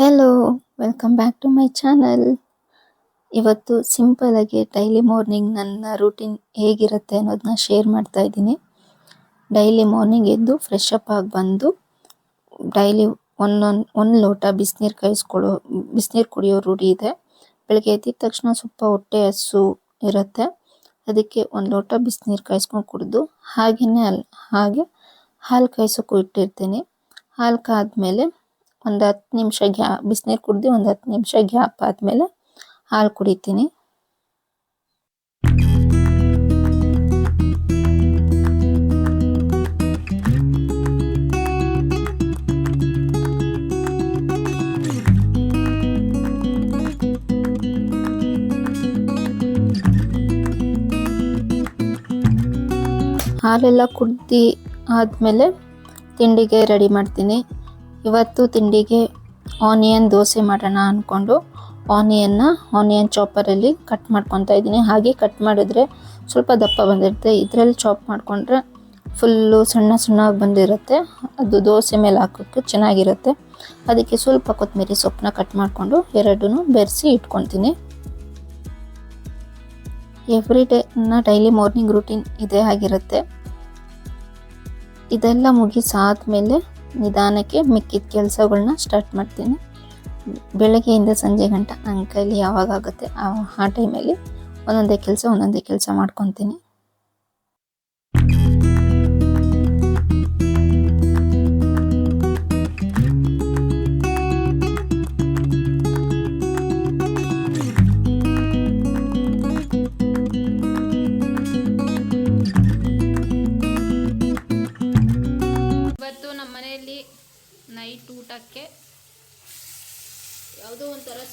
Hello welcome back to my channel ಇವತ್ತು simple ಆಗಿ daily morning ನನ್ನ ರೂಟೀನ್ ಹೇಗಿರುತ್ತೆ ಅನ್ನೋದನ್ನ ಶೇರ್ ಮಾಡ್ತಾ ಇದ್ದೀನಿ. ಡೈಲಿ ಮಾರ್ನಿಂಗ್ ಎದ್ದು ಫ್ರೆಶ್ ಅಪ್ ಆಗಿ ಬಂದು ಡೈಲಿ ಒಂದೊಂದು ಒಂದು ಲೋಟ ಬಿಸಿನೀರು ಕಾಯಿಸ್ಕೊಳ್ಳೋ ಬಿಸಿನೀರು ಕುಡಿಯೋ ರೂಢಿ ಇದೆ. ಬೆಳಗ್ಗೆ ಎದ್ದಿದ ತಕ್ಷಣ ಸ್ವಲ್ಪ ಹೊಟ್ಟೆ ಹಸು ಇರುತ್ತೆ. ಅದಕ್ಕೆ ಒಂದು ಲೋಟ ಬಿಸಿನೀರು ಕಾಯಿಸ್ಕೊಂಡು ಕುಡಿದು ಹಾಗೆಯೇ ಅಲ್ಲಿ ಹಾಗೆ ಹಾಲು ಕಾಯಿಸೋಕ್ಕೂ ಇಟ್ಟಿರ್ತೀನಿ. ಹಾಲು ಕಾದ್ಮೇಲೆ ಒಂದು ಹತ್ತು ನಿಮಿಷ ಗ್ಯಾ, ಬಿಸಿನೀರು ಕುಡ್ದು ಒಂದು ಹತ್ತು ನಿಮಿಷ ಗ್ಯಾಪ್ ಆದಮೇಲೆ ಹಾಲು ಕುಡಿತೀನಿ. ಹಾಲೆಲ್ಲ ಕುಡ್ದು ಆದಮೇಲೆ ತಿಂಡಿಗೆ ರೆಡಿ ಮಾಡ್ತೀನಿ. ಇವತ್ತು ತಿಂಡಿಗೆ ಆನಿಯನ್ ದೋಸೆ ಮಾಡೋಣ ಅಂದ್ಕೊಂಡು ಆನಿಯನ್ನ ಆನಿಯನ್ ಚಾಪರಲ್ಲಿ ಕಟ್ ಮಾಡ್ಕೊತಾ ಇದ್ದೀನಿ. ಹಾಗೆ ಕಟ್ ಮಾಡಿದ್ರೆ ಸ್ವಲ್ಪ ದಪ್ಪ ಬಂದಿರುತ್ತೆ. ಇದರಲ್ಲಿ ಚಾಪ್ ಮಾಡಿಕೊಂಡ್ರೆ ಫುಲ್ಲು ಸಣ್ಣ ಸಣ್ಣ ಬಂದಿರುತ್ತೆ. ಅದು ದೋಸೆ ಮೇಲೆ ಹಾಕೋಕ್ಕೆ ಚೆನ್ನಾಗಿರುತ್ತೆ. ಅದಕ್ಕೆ ಸ್ವಲ್ಪ ಕೊತ್ತಂಬರಿ ಸೊಪ್ಪನ್ನ ಕಟ್ ಮಾಡಿಕೊಂಡು ಎರಡೂ ಬೆರೆಸಿ ಇಟ್ಕೊತೀನಿ every day daily morning routine ಇದೇ ಆಗಿರುತ್ತೆ. ಇದೆಲ್ಲ ಮುಗಿಸಾದ್ಮೇಲೆ ನಿಧಾನಕ್ಕೆ ಮಿಕ್ಕಿದ ಕೆಲಸಗಳನ್ನ ಸ್ಟಾರ್ಟ್ ಮಾಡ್ತೀನಿ. ಬೆಳಗ್ಗೆಯಿಂದ ಸಂಜೆ ಗಂಟ ನನ್ನ ಕೈಲಿ ಯಾವಾಗ ಆಗುತ್ತೆ ಆ ಟೈಮಲ್ಲಿ ಒಂದೊಂದೇ ಕೆಲಸ ಒಂದೊಂದೇ ಕೆಲಸ ಮಾಡ್ಕೊತೀನಿ.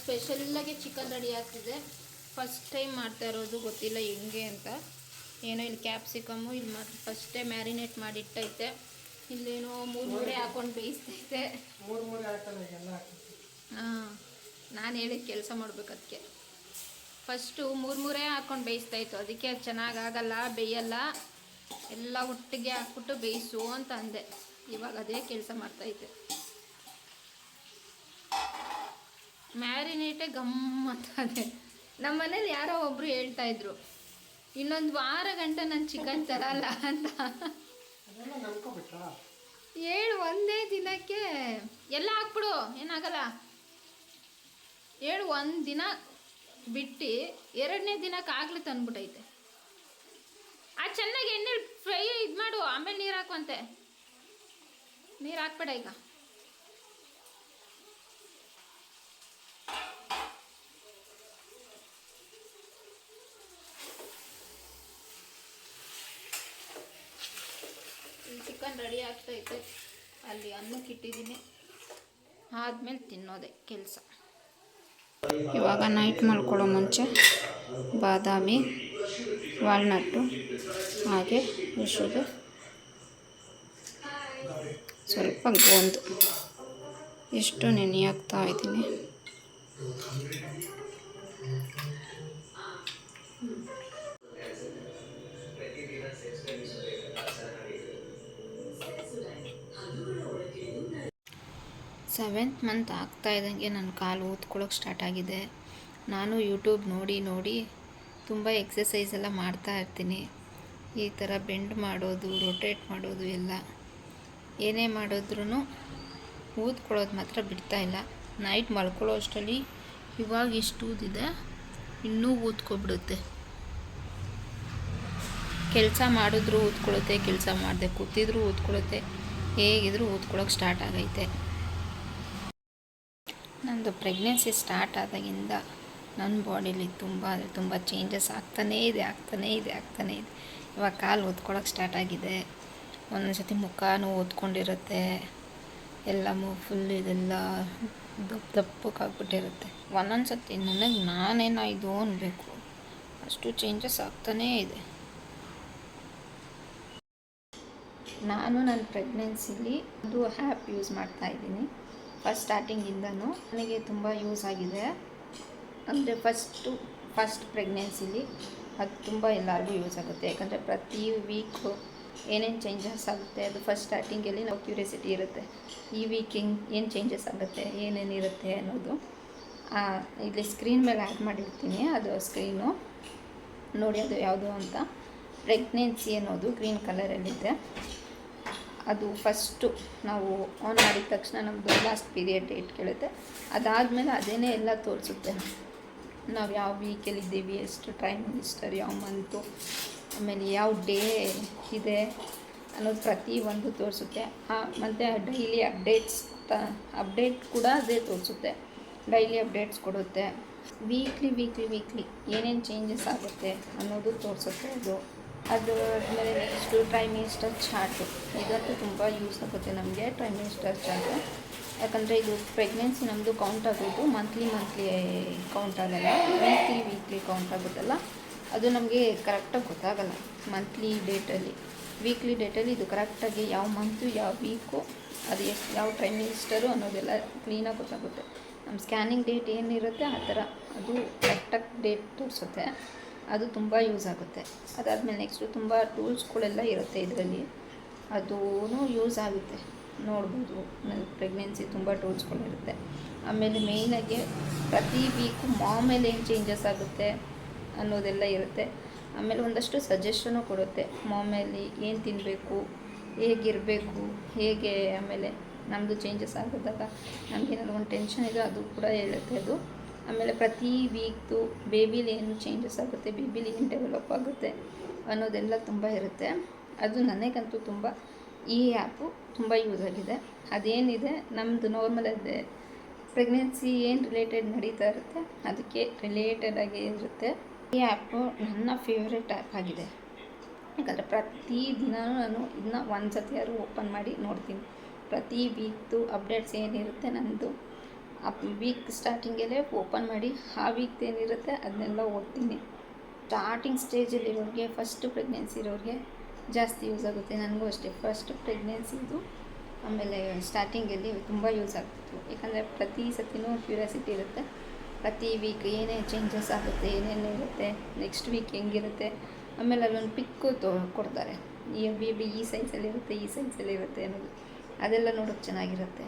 ಸ್ಪೆಷಲ್ಲಾಗಿ ಚಿಕನ್ ರೆಡಿ ಆಗ್ತಿದೆ. ಫಸ್ಟ್ ಟೈಮ್ ಮಾಡ್ತಾ ಇರೋದು ಗೊತ್ತಿಲ್ಲ ಹೆಂಗೆ ಅಂತ. ಏನೋ ಇಲ್ಲಿ ಕ್ಯಾಪ್ಸಿಕಮ್ಮು ಇಲ್ಲಿ ಫಸ್ಟ್ ಫಸ್ಟೇ ಮ್ಯಾರಿನೇಟ್ ಮಾಡಿಟ್ಟೈತೆ. ಇಲ್ಲೇನೋ ಮೂರು ಮೂರೆ ಹಾಕೊಂಡು ಬೇಯಿಸ್ತೈತೆ. ಹಾಂ ನಾನು ಹೇಳಿದ ಕೆಲಸ ಮಾಡ್ಬೇಕು ಅದಕ್ಕೆ ಫಸ್ಟು ಮೂರು ಮೂರೇ ಹಾಕೊಂಡು ಬೇಯಿಸ್ತಾ ಇತ್ತು ಅದಕ್ಕೆ ಅದು ಚೆನ್ನಾಗಾಗಲ್ಲ ಬೇಯಲ್ಲ. ಎಲ್ಲ ಒಟ್ಟಿಗೆ ಹಾಕ್ಬಿಟ್ಟು ಬೇಯಿಸು ಅಂತ ಅಂದೆ. ಇವಾಗ ಅದೇ ಕೆಲಸ ಮಾಡ್ತೈತೆ ಮ್ಯಾರಿನೇಟೇ ಗಮ್ ಅಂತ ನಮ್ಮ ಮನೇಲಿ ಯಾರೋ ಒಬ್ರು ಹೇಳ್ತಾ ಇದ್ರು ಇನ್ನೊಂದು ವಾರ ಗಂಟೆ ನಾನು ಚಿಕನ್ ತರಲ್ಲ ಅಂತ. ಹೇಳು ಒಂದೇ ದಿನಕ್ಕೆ. ಎಲ್ಲ ಹಾಕ್ಬಿಡು ಏನಾಗಲ್ಲ. ಹೇಳು ಒಂದು ದಿನ ಬಿಟ್ಟು ಎರಡನೇ ದಿನಕ್ಕೆ ಆಗ್ಲಿ ತಂದ್ಬಿಟ್ಟೈತೆ ಆ ಚೆನ್ನಾಗಿ ಎಣ್ಣೆ ಫ್ರೈ ಇದು ಮಾಡು ಆಮೇಲೆ ನೀರು ಹಾಕುವಂತೆ. ನೀರು ಹಾಕ್ಬೇಡ ಈಗ ಚಿಕನ್ ರೆಡಿ ಆಗ್ತೈತೆ ಅಲ್ಲಿ ಅನ್ನಕ್ಕೆ ಇಟ್ಟಿದ್ದೀನಿ. ಆದ್ಮೇಲೆ ತಿನ್ನೋದೆ ಕೆಲಸ. ಇವಾಗ ನೈಟ್ ಮಲ್ಕೊಳ್ಳೋ ಮುಂಚೆ ಬಾದಾಮಿ ವಾಲ್ನಟ್ಟು ಹಾಗೆ ವಿಷುಗೆ ಸ್ವಲ್ಪ ಗೋಂದು. ಎಷ್ಟು ನೆನೆಯಾಗ್ತಾ ಇದ್ದೀನಿ. ಸೆವೆಂತ್ ಮಂತ್ ಆಗ್ತಾ ಇದ್ದಂಗೆ ನನ್ನ ಕಾಲು ಊದ್ಕೊಳ್ಳೋಕೆ ಸ್ಟಾರ್ಟ್ ಆಗಿದೆ. ನಾನು ಯೂಟ್ಯೂಬ್ ನೋಡಿ ನೋಡಿ ತುಂಬ ಎಕ್ಸಸೈಸ್ ಎಲ್ಲ ಮಾಡ್ತಾ ಇರ್ತೀನಿ. ಈ ಥರ ಬೆಂಡ್ ಮಾಡೋದು ರೊಟೇಟ್ ಮಾಡೋದು ಎಲ್ಲ ಏನೇ ಮಾಡಿದ್ರೂ ಊದ್ಕೊಳ್ಳೋದು ಮಾತ್ರ ಬಿಡ್ತಾ ಇಲ್ಲ. ನೈಟ್ ಮಲ್ಕೊಳ್ಳೋ ಅಷ್ಟರಲ್ಲಿ ಇವಾಗ ಇಷ್ಟು ಊದಿದೆ, ಇನ್ನೂ ಊದ್ಕೊಬಿಡುತ್ತೆ. ಕೆಲಸ ಮಾಡಿದ್ರೂ ಊದ್ಕೊಳ್ಳುತ್ತೆ, ಕೆಲಸ ಮಾಡದೆ, ಕೂತಿದ್ರೂ ಊದ್ಕೊಳ್ಳುತ್ತೆ, ಹೇಗಿದ್ರೂ ಊದ್ಕೊಳ್ಳೋಕೆ ಸ್ಟಾರ್ಟ್ ಆಗೈತೆ. ನಂದು ಪ್ರೆಗ್ನೆನ್ಸಿ ಸ್ಟಾರ್ಟ್ ಆದಾಗಿಂದ ನನ್ನ ಬಾಡಿಲಿ ತುಂಬ ಅಂದರೆ ತುಂಬ ಚೇಂಜಸ್ ಆಗ್ತಾನೇ ಇದೆ ಆಗ್ತಾನೇ ಇದೆ ಆಗ್ತಾನೇ ಇದೆ. ಇವಾಗ ಕಾಲು ಓದ್ಕೊಳ್ಳೋಕೆ ಸ್ಟಾರ್ಟ್ ಆಗಿದೆ. ಒಂದೊಂದು ಸತಿ ಮುಖನೂ ಓದ್ಕೊಂಡಿರುತ್ತೆ ಎಲ್ಲ ಫುಲ್ ಇದೆಲ್ಲ ದಪ್ಪ ದಪ್ಪಕ್ಕಾಗ್ಬಿಟ್ಟಿರುತ್ತೆ ಒಂದೊಂದು ಸತಿ ನನಗೆ ನಾನೇನಾಯ್ತು ಅನ್ಬೇಕು. ಅಷ್ಟು ಚೇಂಜಸ್ ಆಗ್ತಾನೇ ಇದೆ. ನಾನು ನನ್ನ ಪ್ರೆಗ್ನೆನ್ಸಿಲಿ ಅದು ಹ್ಯಾಪ್ ಯೂಸ್ ಮಾಡ್ತಾ ಇದ್ದೀನಿ. ಫಸ್ಟ್ ಸ್ಟಾರ್ಟಿಂಗಿಂದನೂ ನನಗೆ ತುಂಬ ಯೂಸ್ ಆಗಿದೆ. ಅಂದರೆ ಫಸ್ಟು ಫಸ್ಟ್ ಪ್ರೆಗ್ನೆನ್ಸಿಲಿ ಅದು ತುಂಬ ಎಲ್ಲರಿಗೂ ಯೂಸ್ ಆಗುತ್ತೆ. ಯಾಕಂದರೆ ಪ್ರತಿ ವೀಕು ಏನೇನು ಚೇಂಜಸ್ ಆಗುತ್ತೆ, ಅದು ಫಸ್ಟ್ ಸ್ಟಾರ್ಟಿಂಗಲ್ಲಿ ನಾವು ಕ್ಯೂರಿಯಾಸಿಟಿ ಇರುತ್ತೆ. ಈ ವೀಕ್ ಹೆಂಗೆ, ಏನು ಚೇಂಜಸ್ ಆಗುತ್ತೆ ಏನೇನಿರುತ್ತೆ ಅನ್ನೋದು. ಇಲ್ಲಿ ಸ್ಕ್ರೀನ್ ಮೇಲೆ ಆ್ಯಡ್ ಮಾಡಿರ್ತೀನಿ. ಅದು ಸ್ಕ್ರೀನು ನೋಡಿ ಅದು ಯಾವುದು ಅಂತ. ಪ್ರೆಗ್ನೆನ್ಸಿ ಅನ್ನೋದು ಗ್ರೀನ್ ಕಲರಲ್ಲಿದೆ ಅದು ಫಸ್ಟು ನಾವು ಆನ್ ಮಾಡಿದ ತಕ್ಷಣ ನಮ್ಮದು ಲಾಸ್ಟ್ ಪೀರಿಯಡ್ ಡೇಟ್ ಕೇಳುತ್ತೆ. ಅದಾದಮೇಲೆ ಅದೇನೇ ಎಲ್ಲ ತೋರಿಸುತ್ತೆ. ನಾವು ಯಾವ ವೀಕಲ್ಲಿ ಇದ್ದೀವಿ, ಎಷ್ಟು ಟೈಮ್ ಮಿನಿಸ್ಟರ್ ಯಾವ ಮಂತು ಆಮೇಲೆ ಯಾವ ಡೇ ಇದೆ ಅನ್ನೋದು ಪ್ರತಿ ಒಂದು ತೋರಿಸುತ್ತೆ. ಮತ್ತು ಡೈಲಿ ಅಪ್ಡೇಟ್ಸ್ ತ ಅಪ್ಡೇಟ್ ಕೂಡ ಅದೇ ತೋರಿಸುತ್ತೆ. ಡೈಲಿ ಅಪ್ಡೇಟ್ಸ್ ಕೊಡುತ್ತೆ. ವೀಕ್ಲಿ ವೀಕ್ಲಿ ವೀಕ್ಲಿ ಏನೇನು ಚೇಂಜಸ್ ಆಗುತ್ತೆ ಅನ್ನೋದು ತೋರಿಸುತ್ತೆ ಅದು. ಅದು ಆಮೇಲೆ ನೆಕ್ಸ್ಟು ಟ್ರೈಮಿಸ್ಟರ್ ಚಾರ್ಟು ಇದಂತೂ ತುಂಬ ಯೂಸ್ ಆಗುತ್ತೆ ನಮಗೆ ಟ್ರೈಮಿಸ್ಟರ್ ಚಾರ್ಟು ಯಾಕಂದರೆ ಇದು ಪ್ರೆಗ್ನೆನ್ಸಿ ನಮ್ಮದು ಕೌಂಟ್ ಆಗೋದು ಮಂತ್ಲಿ ಮಂತ್ಲಿ ಕೌಂಟ್ ಆಗಲ್ಲ. ವೀಕ್ಲಿ ವೀಕ್ಲಿ ಕೌಂಟ್ ಆಗುತ್ತಲ್ಲ. ಅದು ನಮಗೆ ಕರೆಕ್ಟಾಗಿ ಗೊತ್ತಾಗಲ್ಲ ಮಂತ್ಲಿ ಡೇಟಲ್ಲಿ ವೀಕ್ಲಿ ಡೇಟಲ್ಲಿ ಇದು ಕರೆಕ್ಟಾಗಿ ಯಾವ ಮಂತು ಯಾವ ವೀಕು ಅದು ಎಷ್ಟು, ಯಾವ ಟ್ರೈಮಿಸ್ಟರು ಅನ್ನೋದೆಲ್ಲ ಕ್ಲೀನಾಗಿ ಗೊತ್ತಾಗುತ್ತೆ. ನಮ್ಮ ಸ್ಕ್ಯಾನಿಂಗ್ ಡೇಟ್ ಏನಿರುತ್ತೆ ಆ ಥರ. ಅದು ಕರೆಕ್ಟಾಗಿ ಡೇಟ್ ತೋರಿಸುತ್ತೆ. ಅದು ತುಂಬ ಯೂಸ್ ಆಗುತ್ತೆ. ಅದಾದಮೇಲೆ ನೆಕ್ಸ್ಟು ತುಂಬ ಟೂಲ್ಸ್ಗಳೆಲ್ಲ ಇರುತ್ತೆ ಇದರಲ್ಲಿ. ಅದೂ ಯೂಸ್ ಆಗುತ್ತೆ. ನೋಡ್ಬೋದು. ಪ್ರೆಗ್ನೆನ್ಸಿ ತುಂಬ ಟೂಲ್ಸ್ಗಳಿರುತ್ತೆ. ಆಮೇಲೆ ಮೇಯ್ನಾಗಿ ಪ್ರತಿ ವೀಕು ಮಾಮೇಲೆ ಏನು ಚೇಂಜಸ್ ಆಗುತ್ತೆ ಅನ್ನೋದೆಲ್ಲ ಇರುತ್ತೆ. ಆಮೇಲೆ ಒಂದಷ್ಟು ಸಜೆಷನು ಕೊಡುತ್ತೆ. ಮಾಮೇಲಿ ಏನು ತಿನ್ನಬೇಕು ಹೇಗಿರಬೇಕು, ಹೇಗೆ ಆಮೇಲೆ ನಮ್ಮದು ಚೇಂಜಸ್ ಆಗೋದಾಗ ನಮಗೇನಾದ್ರು ಒಂದು ಟೆನ್ಷನ್ ಇದೆ ಅದು ಕೂಡ ಹೇಳುತ್ತೆ ಅದು. ಆಮೇಲೆ ಪ್ರತಿ ವೀಕ್ದು ಬೇಬಿಲಿ ಏನು ಚೇಂಜಸ್ ಆಗುತ್ತೆ ಬೇಬಿಲಿ ಏನು ಡೆವಲಪ್ ಆಗುತ್ತೆ ಅನ್ನೋದೆಲ್ಲ ತುಂಬ ಇರುತ್ತೆ. ಅದು ನನಗಂತೂ ತುಂಬ ಈ ಆ್ಯಪು ತುಂಬ ಯೂಸ್ ಆಗಿದೆ. ಅದೇನಿದೆ ನಮ್ಮದು ನಾರ್ಮಲ್ ಅದೇ ಪ್ರೆಗ್ನೆನ್ಸಿ ಏನು ರಿಲೇಟೆಡ್ ನಡೀತಾ ಇರುತ್ತೆ, ಅದಕ್ಕೆ ರಿಲೇಟೆಡ್ ಆಗಿ ಇರುತ್ತೆ. ಈ ಆ್ಯಪು ನನ್ನ ಫೇವ್ರೆಟ್ ಆ್ಯಪ್ ಆಗಿದೆ. ಯಾಕಂದರೆ ಪ್ರತಿ ದಿನವೂ ನಾನು ಇದನ್ನ ಒಂದು ಸತಿ ಓಪನ್ ಮಾಡಿ ನೋಡ್ತೀನಿ. ಪ್ರತಿ ವೀಕ್ದು ಅಪ್ಡೇಟ್ಸ್ ಏನಿರುತ್ತೆ ನನ್ನದು ಆ ವೀಕ್ ಸ್ಟಾರ್ಟಿಂಗಲ್ಲೇ ಓಪನ್ ಮಾಡಿ, ಆ ವೀಕ್ದು ಏನಿರುತ್ತೆ ಅದನ್ನೆಲ್ಲ ಓದ್ತೀನಿ. ಸ್ಟಾರ್ಟಿಂಗ್ ಸ್ಟೇಜಲ್ಲಿರೋರಿಗೆ ಫಸ್ಟ್ ಪ್ರೆಗ್ನೆನ್ಸಿ ಇರೋರಿಗೆ ಜಾಸ್ತಿ ಯೂಸ್ ಆಗುತ್ತೆ. ನನಗೂ ಅಷ್ಟೇ. ಫಸ್ಟ್ ಪ್ರೆಗ್ನೆನ್ಸಿದು ಆಮೇಲೆ ಸ್ಟಾರ್ಟಿಂಗಲ್ಲಿ ತುಂಬ ಯೂಸ್ ಆಗ್ತಿತ್ತು. ಯಾಕಂದರೆ ಪ್ರತಿ ಸತಿನೂ ಕ್ಯೂರಿಯಾಸಿಟಿ ಇರುತ್ತೆ. ಪ್ರತಿ ವೀಕ್ ಏನೇ ಚೇಂಜಸ್ ಆಗುತ್ತೆ, ಏನೇನು ಇರುತ್ತೆ ನೆಕ್ಸ್ಟ್ ವೀಕ್ ಹೆಂಗಿರುತ್ತೆ, ಆಮೇಲೆ ಅಲ್ಲೊಂದು ಪಿಕ್ಕು ತೋ, ಕೊಡ್ತಾರೆ. ಈ ಬಿ ಈ ಸೈನ್ಸಲ್ಲಿರುತ್ತೆ ಈ ಇರುತ್ತೆ ಅನ್ನೋದು. ಅದೆಲ್ಲ ನೋಡೋಕ್ಕೆ ಚೆನ್ನಾಗಿರುತ್ತೆ.